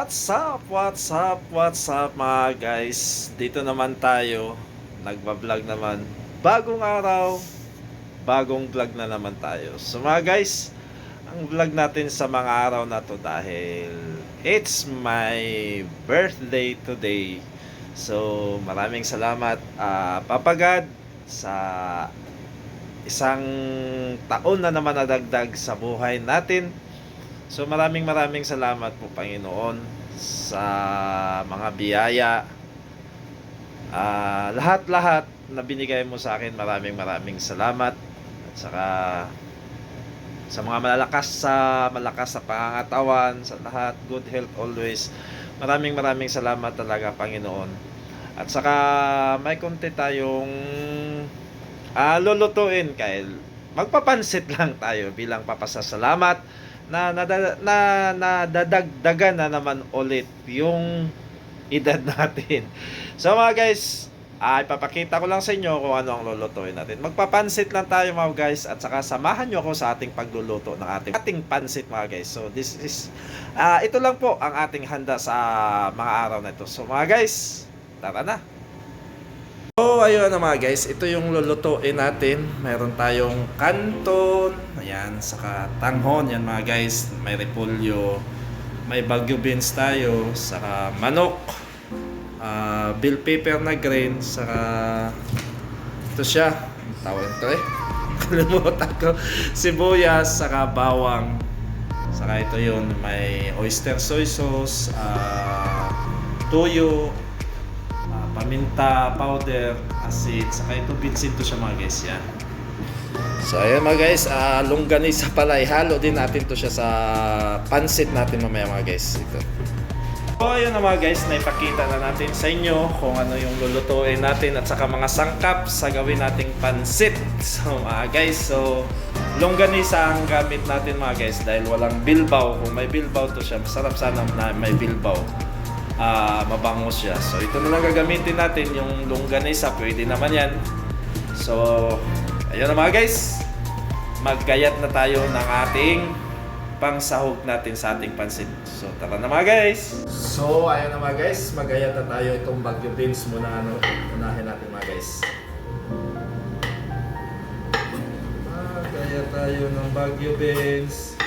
What's up? What's up? What's up mga guys? Dito naman tayo. Nagba-vlog naman. Bagong araw, bagong vlog na naman tayo. So mga guys, ang vlog natin sa mga araw na to dahil it's my birthday today. So, maraming salamat ah, Papa God sa isang taon na naman nadagdag sa buhay natin. So maraming maraming salamat po Panginoon sa mga biyaya. Ah, lahat-lahat na binigay mo sa akin, maraming maraming salamat. At saka sa mga malalakas sa malakas sa pangangatawan, sa lahat, good health always. Maraming maraming salamat talaga Panginoon. At saka may konti tayong ah, lulutuin kay magpapansit lang tayo bilang papasasalamat na na na, nadadagdagan na naman ulit yung edad natin. So mga guys, ay papakita ko lang sa inyo kung ano ang lulutuin natin. Magpapansit lang tayo mga guys at saka samahan nyo ako sa ating pagluluto ng ating ating pansit mga guys. So this is ah ito lang po ang ating handa sa mga araw na ito. So mga guys, tara na. So, ayun na mga guys, ito yung lulutuin natin. Meron tayong kanton, ayan, saka tanghon, yan mga guys. May repolyo, may bagyo beans tayo, saka manok, ah, bell pepper na grain, saka ito siya, tawag ito eh. Kalimutan ko. Sibuyas, saka bawang, saka ito yun, may oyster soy sauce, tuyo, Ah, paminta powder, asin, saka ito bitsin to siya mga guys yan. So ayan mga guys, uh, longganisa pala, ihalo din natin to siya sa pansit natin mamaya mga guys. Ito. So ayun na mga guys, naipakita na natin sa inyo kung ano yung lulutuin natin at saka mga sangkap sa gawin nating pansit. So mga guys, so longganisa ang gamit natin mga guys dahil walang bilbaw. Kung may bilbaw to siya, masarap sana na may bilbaw ah mabango siya. So ito na lang gagamitin natin yung longganisa, pwede naman yan. So ayun na mga guys, maggayat na tayo ng ating pangsahog natin sa ating pansit. So tara na mga guys. So ayun na mga guys, maggayat na tayo itong bagyo beans muna ano, unahin natin mga guys. Maggayat tayo ng bagyo beans.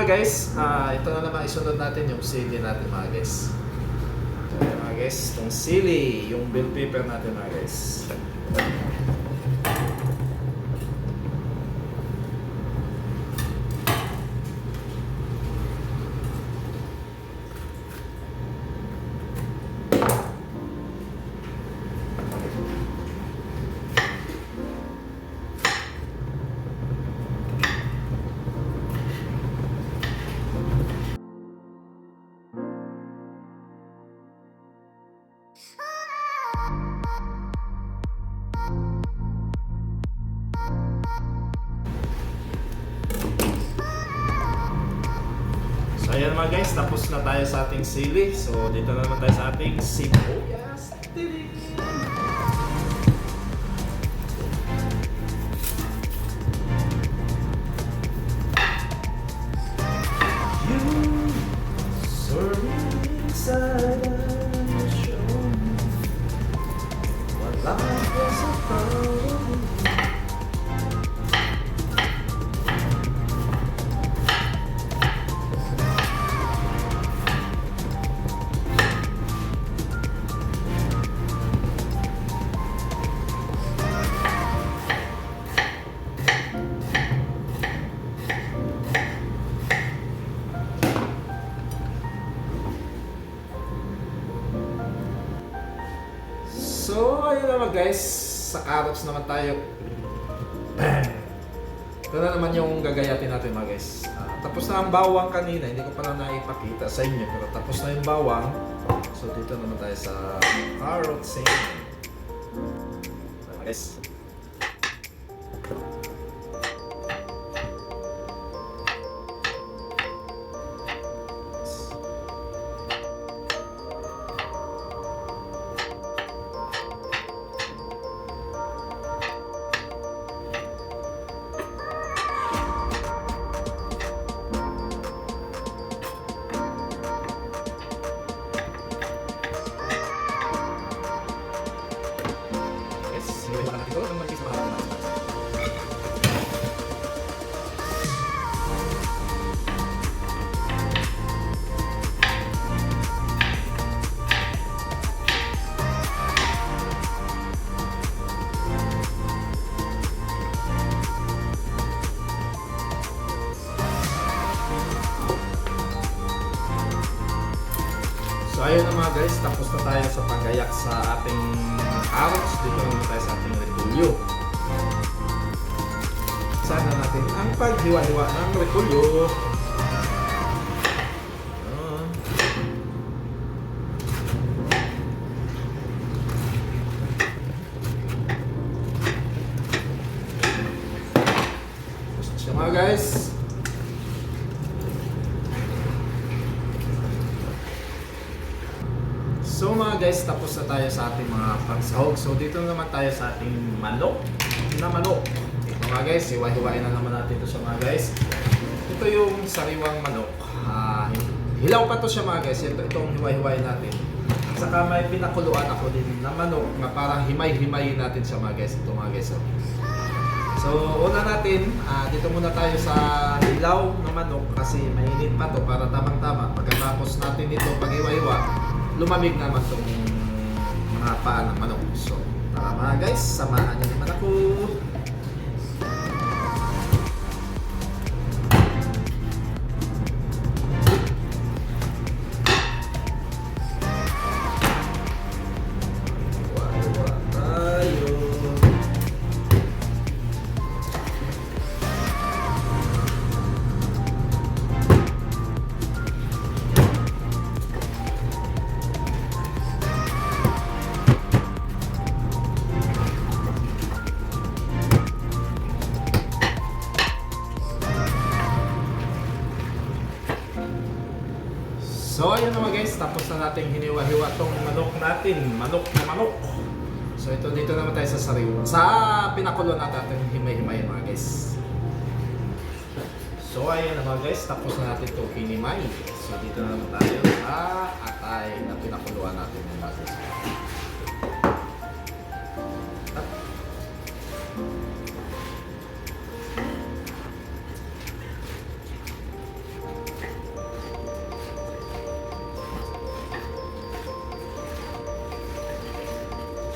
Mga guys, ah, ito na naman isunod natin yung sili natin mga guys. Yan mga guys, itong sili, yung bell pepper natin mga guys. tapos na tayo sa ating sili. So, dito na naman tayo sa ating sibuyas. Life is a problem. Tayo. Ito na naman yung gagayatin natin mga guys. Ah, tapos na ang bawang kanina. Hindi ko pa na naipakita sa inyo. Pero tapos na yung bawang. So, dito naman tayo sa carrots. eh. Mga guys. Ayun na mga guys, tapos na tayo sa paggayak sa ating carrots. Dito naman tayo sa ating repolyo. Sana natin ang paghiwa-hiwa ng repolyo. Ah. Tapos siya mga guys. So mga guys, tapos na tayo sa ating mga pangsahog. So dito naman tayo sa ating manok na manok. Ito mga guys, hiwa-hiwain na naman natin ito siya mga guys. Ito yung sariwang manok. Ah, hilaw pa to siya mga guys. Ito itong hiwa-hiwain natin. At saka may pinakuluan ako din na manok na parang himay-himayin natin siya mga guys. Ito mga guys. oh. So una natin, ah, dito muna tayo sa hilaw na manok kasi mainit pa to para tamang-tama. Pagkatapos natin ito pag-iwa-iwa, lumamig naman tong mga paa ng manok. So, tara mga guys, samahan niyo naman ako. Na nating hiniwa-hiwa tong manok natin, manok na manok. So ito dito naman tayo sa sariwa. Sa pinakulo natin ating himay-himay mga guys. So ayun naman guys, tapos na natin ito hinimay. So dito na naman tayo sa atay na pinakuluan natin mga guys.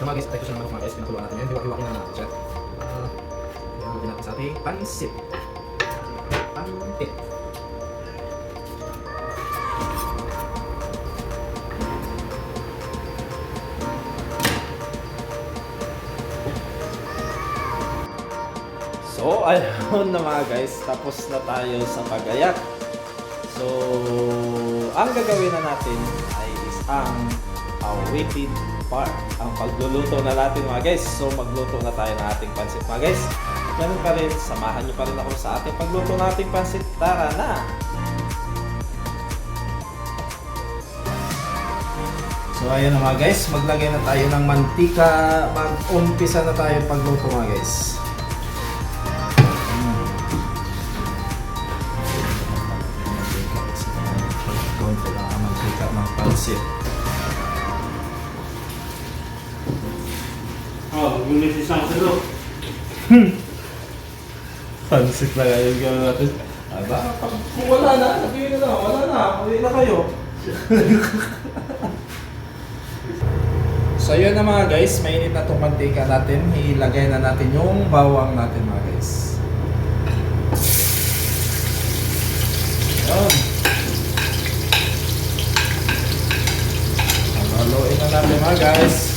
Mga guys, ito siya naman guys, pinakuluan natin yan. Hiwa-hiwain na natin siya. Uh, Ilalagay natin sa ating pansit. Pantit. So, ayun na mga guys, tapos na tayo sa pagayak. So, ang gagawin na natin ay is ang awaited part. Ang pagluluto na natin mga guys. So, magluto na tayo ng ating pansit mga guys. Ganun pa rin, samahan nyo pa rin ako sa ating pagluto ng ating pansit. Tara na! So, ayun na mga guys, maglagay na tayo ng mantika. Mag-umpisa na tayo pagluto mga guys. Pansit na ngayon gawin natin. Aba, wala na, sabihin na lang, wala na, uwi na kayo. so yun na mga guys, mainit na itong mantika natin. Ilagay na natin yung bawang natin mga guys. Yun. Haluin na natin mga guys.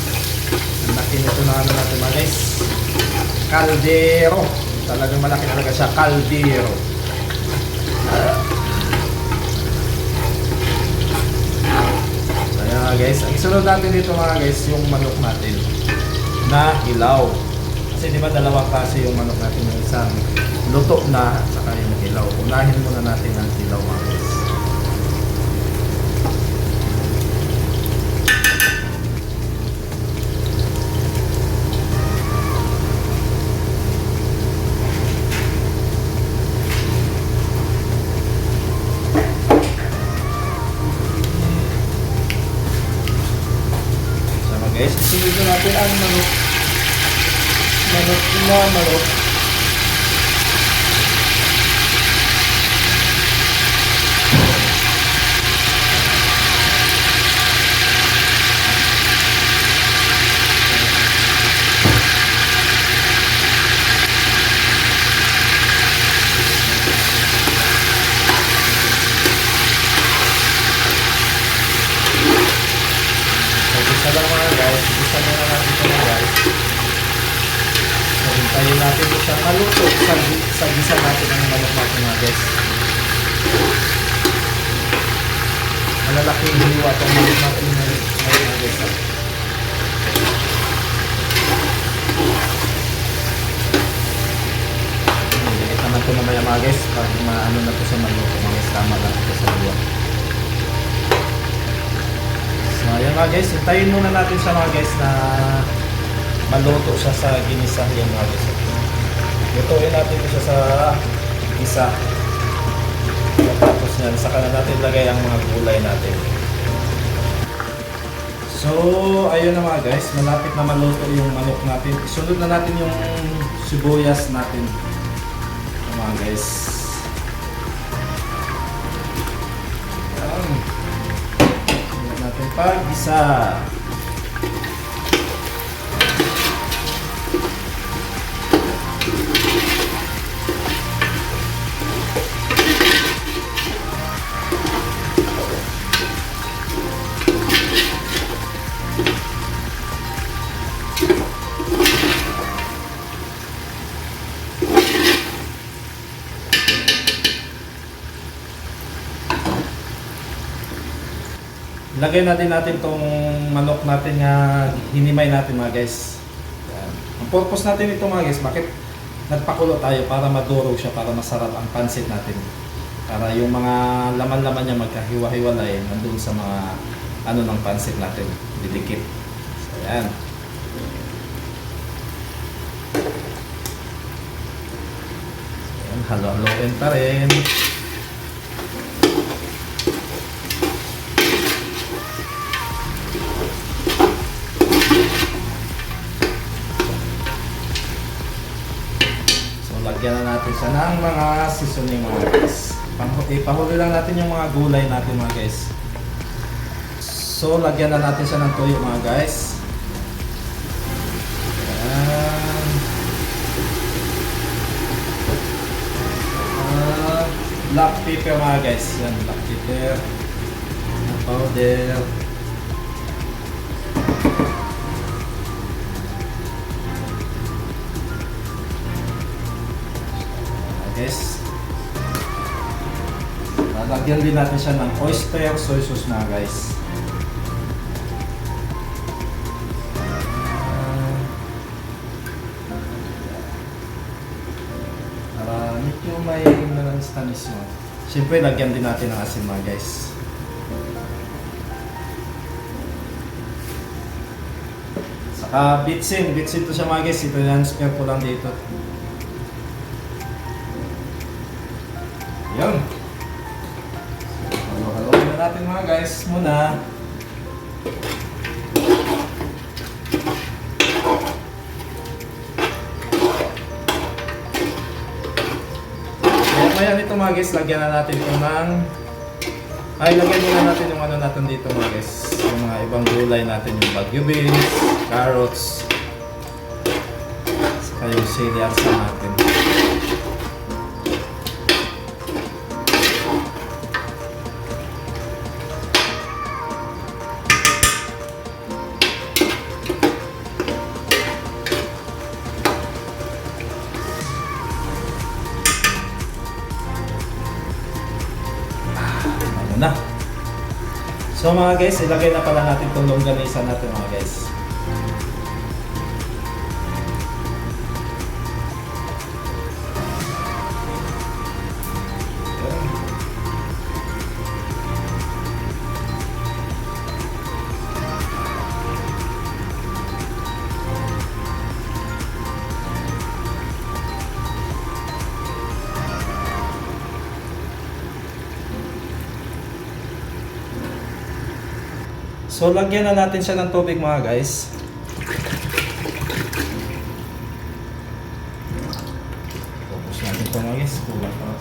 Ang laki nito na ano natin mga guys. Caldero. Talagang malaki talaga siya. Caldero. Ayan guys. Ang isunod natin dito mga guys, yung manok natin na hilaw. Kasi di ba dalawang klase yung manok natin yung isang luto na at saka yung hilaw. Unahin muna natin ang hilaw mga guys. Guys, na natin ang manok. Manok na manok. So, isa lang mga guys. Isa muna natin ito mga guys. So, hintayin natin ito siya maluto sa, sa gisa natin ang manok natin mga guys. Malalaking hiniwa itong manok natin ngayon mga guys. Dikit naman ito mamaya mga guys. Pag maano na ito sa manok, mga guys, tama lang ito sa luwa. So ayan mga guys, hintayin muna natin siya mga guys na maluto siya sa ginisa yan mga guys. Lutuin natin siya sa isa. Tapos yan, saka na natin lagay ang mga gulay natin. So, ayun na mga guys, malapit na maluto yung manok natin. Isunod na natin yung sibuyas natin. Ayan, mga guys. Ayan. Tingnan natin pag isa. Lagay natin natin tong manok natin nga hinimay natin mga guys. Yan. Ang purpose natin ito mga guys, bakit nagpakulo tayo para madurog siya, para masarap ang pansit natin. Para yung mga laman-laman niya magkahiwa-hiwalay nandun sa mga ano ng pansit natin, didikit. So. Yan, halo-haloin pa rin. Lagyan na natin siya ng mga seasoning mga guys. Ipahuli lang natin yung mga gulay natin mga guys. So, lagyan na natin siya ng toyo mga guys. Ayan. Ah, black pepper mga guys. Yan, black pepper. Powder. Guys. Lalagyan din natin siya ng oyster soy sauce na guys. Ah. Para medyo may nanastanis mo. Siyempre, lagyan din natin ng asin mga guys. Saka bitsin. Bitsin to siya mga guys. Ito yan. Spare ko lang dito. mix mo na. Kaya nito mga guys, lagyan na natin ng ay, lagyan muna natin yung ano natin dito mga guys. Yung mga ibang gulay natin, yung bagyo beans, carrots, saka yung sili at natin. Mga guys, ilagay na pala natin itong longganisa natin mga guys. So lagyan na natin siya ng tubig mga guys. Focus natin ito mga guys. Kulang pa.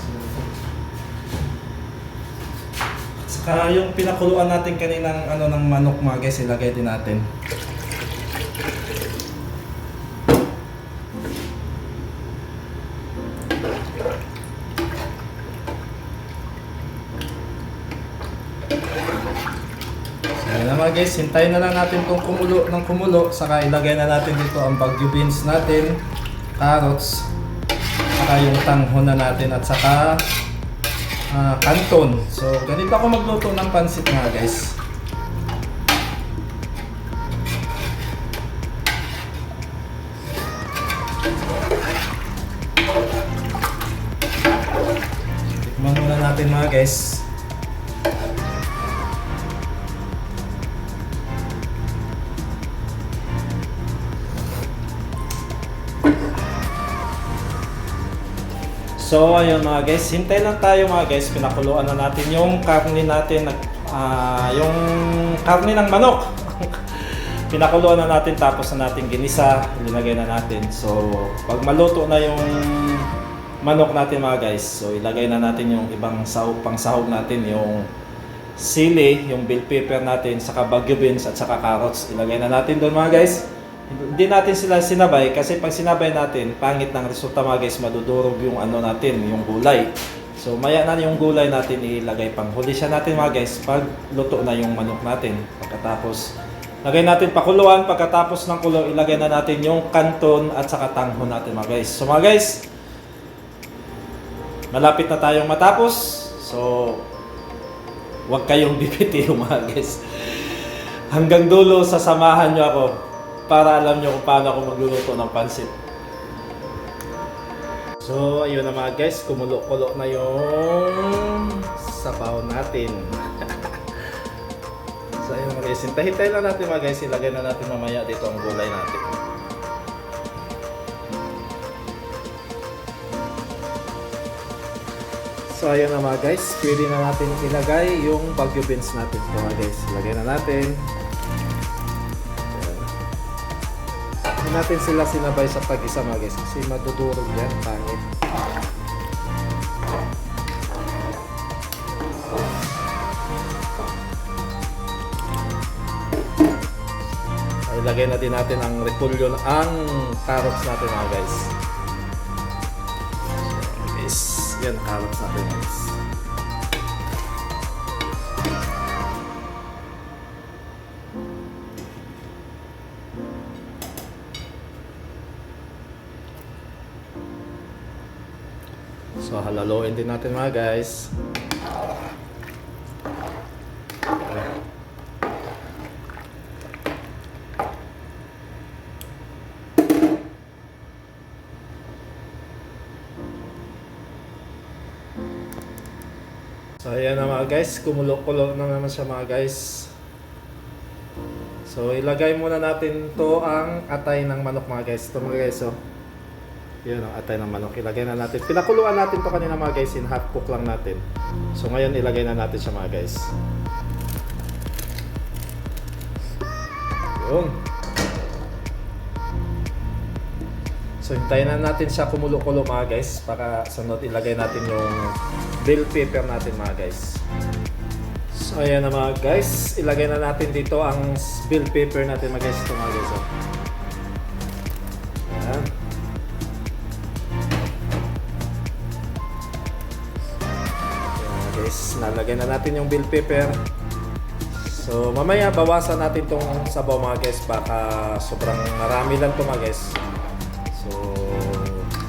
Saka yung pinakuluan natin kaninang ano ng manok mga guys, ilagay din natin. So, Ayan na mga guys, hintayin na lang natin itong kumulo ng kumulo. Saka ilagay na natin dito ang bagyo beans natin, carrots, saka yung tanghon na natin at saka ah, kanton. So ganito ako magluto ng pansit mga guys. Tikman muna natin mga guys. So ayun mga guys, hintay lang tayo mga guys, pinakuluan na natin yung karne natin, ah, yung karne ng manok. pinakuluan na natin tapos na natin ginisa, linagay na natin. So pag maluto na yung manok natin mga guys, so ilagay na natin yung ibang sahog, pang sahog natin, yung sili, yung bell pepper natin, saka bagyo beans at saka carrots. Ilagay na natin doon mga guys. Hindi natin sila sinabay kasi pag sinabay natin, pangit ng resulta mga guys, madudurog yung ano natin, yung gulay. So maya na yung gulay natin ilagay pang huli siya natin mga guys pag luto na yung manok natin. Pagkatapos lagay natin pakuluan, pagkatapos ng kulo ilagay na natin yung kanton at saka tanghon natin mga guys. So mga guys, malapit na tayong matapos. So huwag kayong bibitiw mga guys. Hanggang dulo sasamahan nyo ako para alam nyo kung paano ako magluluto ng pansit. So, ayun na mga guys, kumulo-kulo na yung sabaw natin. so, ayun mga guys, hintay-hintay lang natin mga guys, ilagay na natin mamaya dito ang gulay natin. So, ayun na mga guys, pwede na natin ilagay yung bagyo beans natin. So, mga guys, ilagay na natin. Natin sila sinabay sa pag-isa mga guys kasi madudurog yan, pangit. Ay, lagay na din natin ang repolyo, ang carrots natin mga guys. So, guys, yan carrots natin guys. So halaloin din natin mga guys. So ayan na mga guys, kumulo-kulo na naman siya mga guys. So ilagay muna natin to ang atay ng manok mga guys. Ito mga guys oh. Yun ang atay ng manok. Ilagay na natin. Pinakuluan natin to kanina mga guys. In half cook lang natin. So ngayon ilagay na natin siya mga guys. Yun. So hintayin na natin siya kumulo-kulo mga guys para sunod ilagay natin yung bell pepper natin mga guys. So ayan na mga guys, ilagay na natin dito ang bell pepper natin mga guys. Ito mga guys. Oh. Nalagay na natin yung bell pepper. So mamaya bawasan natin tong sabaw mga guys baka sobrang marami lang to mga guys. So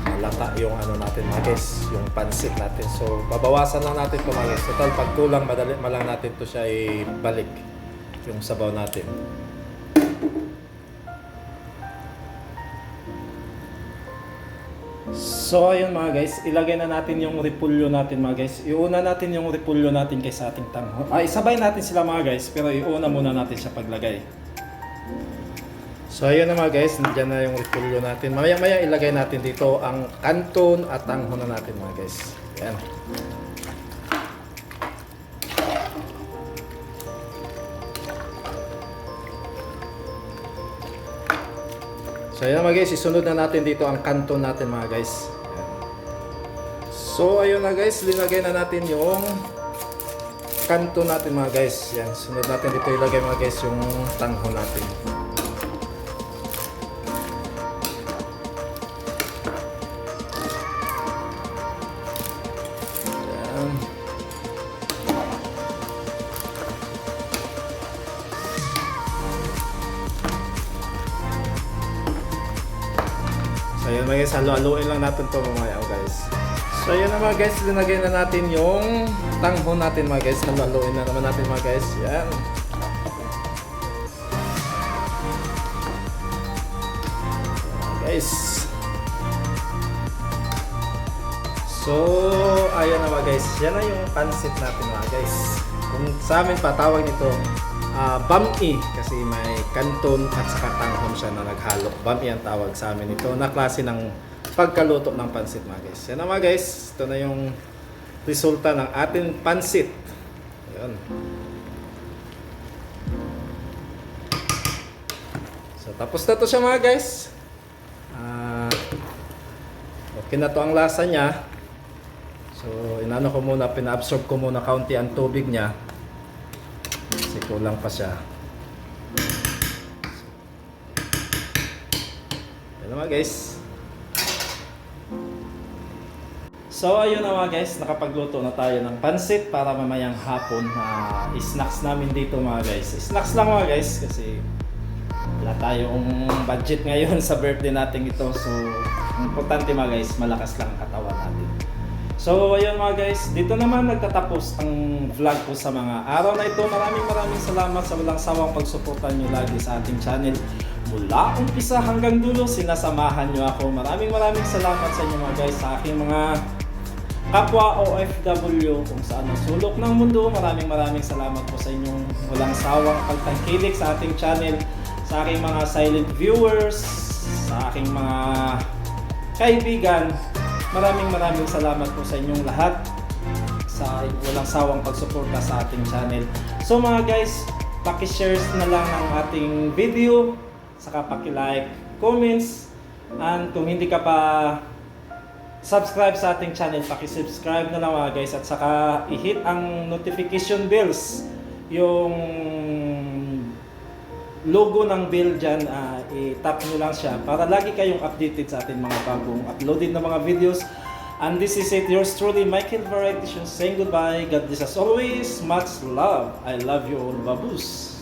malata yung ano natin mga guys, yung pansit natin. So babawasan lang natin to mga guys. Total pag kulang madali malang natin to siya ibalik yung sabaw natin. So ayun mga guys, ilagay na natin yung repulyo natin mga guys. Iuna natin yung repulyo natin kay sa ating tanghon. Ay, sabay natin sila mga guys, pero iuna muna natin siya paglagay. So ayun na mga guys, nandiyan na yung repulyo natin. Maya maya ilagay natin dito ang kanton at tanghon na natin mga guys. Yan. So ayun mga guys, isunod na natin dito ang kanton natin mga guys. So ayun na guys, linagay na natin yung kanto natin mga guys. Yan, sunod natin dito ilagay mga guys yung tanghon natin. Halo-haloin lang natin to mamaya oh, guys. So yun na mga guys, linagay na natin yung tanghon natin mga guys. Halo-haloin na naman natin mga guys. Yan. Guys. So, ayan na mga guys. Yan na yung pancit natin mga guys. Kung sa amin pa, tawag nito ah bami kasi may kanton at saka tanghon siya na naghalo. Bami ang tawag sa amin ito na klase ng pagkaluto ng pansit mga guys. Yan mga guys. Ito na yung resulta ng ating pansit. Yan. So tapos na to siya mga guys. Ah, okay na to ang lasa niya. So, inano ko muna, pina-absorb ko muna kaunti ang tubig niya. Kulang pa siya. Yan naman guys. So, ayun na mga guys, nakapagluto na tayo ng pansit para mamayang hapon na snacks namin dito mga guys. Snacks lang mga guys kasi wala tayong budget ngayon sa birthday natin ito. So, importante mga guys, malakas lang ang katawan natin. So, ayun mga guys, dito naman nagtatapos ang vlog ko sa mga araw na ito. Maraming maraming salamat sa walang sawang pagsuportan nyo lagi sa ating channel. Mula umpisa hanggang dulo, sinasamahan nyo ako. Maraming maraming salamat sa inyo mga guys, sa aking mga kapwa OFW kung saan ang sulok ng mundo. Maraming maraming salamat po sa inyong walang sawang pagtangkilik sa ating channel, sa aking mga silent viewers, sa aking mga kaibigan. Maraming maraming salamat po sa inyong lahat sa walang sawang pagsuporta sa ating channel. So mga guys, paki-share na lang ng ating video, saka paki-like, comments, and kung hindi ka pa subscribe sa ating channel, paki-subscribe na lang mga guys. At saka i-hit ang notification bells. Yung logo ng bell dyan, ah, i-tap nyo lang siya para lagi kayong updated sa ating mga bagong uploaded na mga videos. And this is it, yours truly, Michael Variety saying goodbye. God bless as always. Much love. I love you all, babus.